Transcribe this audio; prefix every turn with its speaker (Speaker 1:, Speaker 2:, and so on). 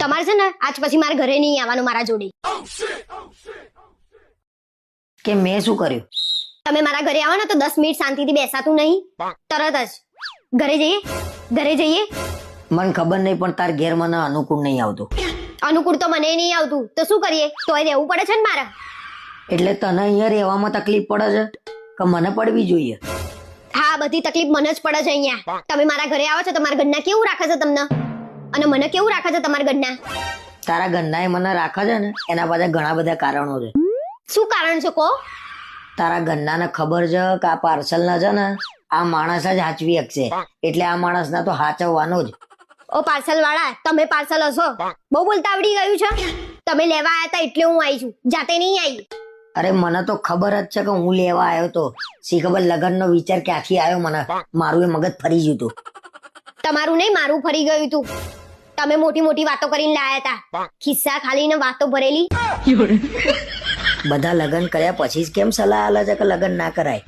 Speaker 1: તમારે છે ને આજ પછી મારા ઘરે નહીં આવવાનું મારા જોડે.
Speaker 2: કે મેં શું કર્યું?
Speaker 1: તમે મારા ઘરે આવો ને તો દસ મિનિટ શાંતિથી બેસાતું નહીં. તરત જ. ઘરે જઈએ? ઘરે જઈએ?
Speaker 2: મને ખબર નહીં પણ તાર ઘેર મને અનુકૂળ નહીં આવતું.
Speaker 1: અનુકૂળ તો મને નહીં આવતું. તો શું કરીએ? તોય રહેવું પડે છે ને મારે.
Speaker 2: એટલે તને અહીંયા રહેવામાં તકલીફ પડે છે? કે મને પડવી જોઈએ?
Speaker 1: હા બધી તકલીફ મને જ પડે છે અહીંયા. તમે મારા ઘરે આવો છો તો મારા ઘરના કેવું રાખે છે તમને? અને મને કેવું રાખે છે તમારા ઘરના?
Speaker 2: તારા ગંધાએ મને રાખે છે ને એના પાછળ ઘણા બધા કારણો છે.
Speaker 1: શું કારણ છે કો?
Speaker 2: તારા ગન્નાને ખબર છે કે આ પાર્સલ ના છે ને આ માણસ જ હાચવી શકશે એટલે આ માણસના તો હાચવવાનો જ.
Speaker 1: ઓ પાર્સલ વાળા તમે પાર્સલ હશો? બહુ બોલતા આવડી ગયું છે. તમે લેવા આવ્યા હતા એટલે હું આવી છું. જાતે નહીં આવી
Speaker 2: અરે મને તો ખબર જ છે કે હું લેવા આવ્યો તો. શી ખબર લગ્નનો વિચાર ક્યાંથી આવ્યો મને? મારું એ મગજ ફરી ગયું હતું.
Speaker 1: તમારું નહીં મારું ફરી ગયું તું તમે મોટી મોટી વાતો કરીને લાયા હતા ખિસ્સા ખાલી ને વાતો ભરેલી.
Speaker 2: બધા લગ્ન કર્યા પછી જ કેમ સલાહ આલે છે કે લગ્ન ના કરાય?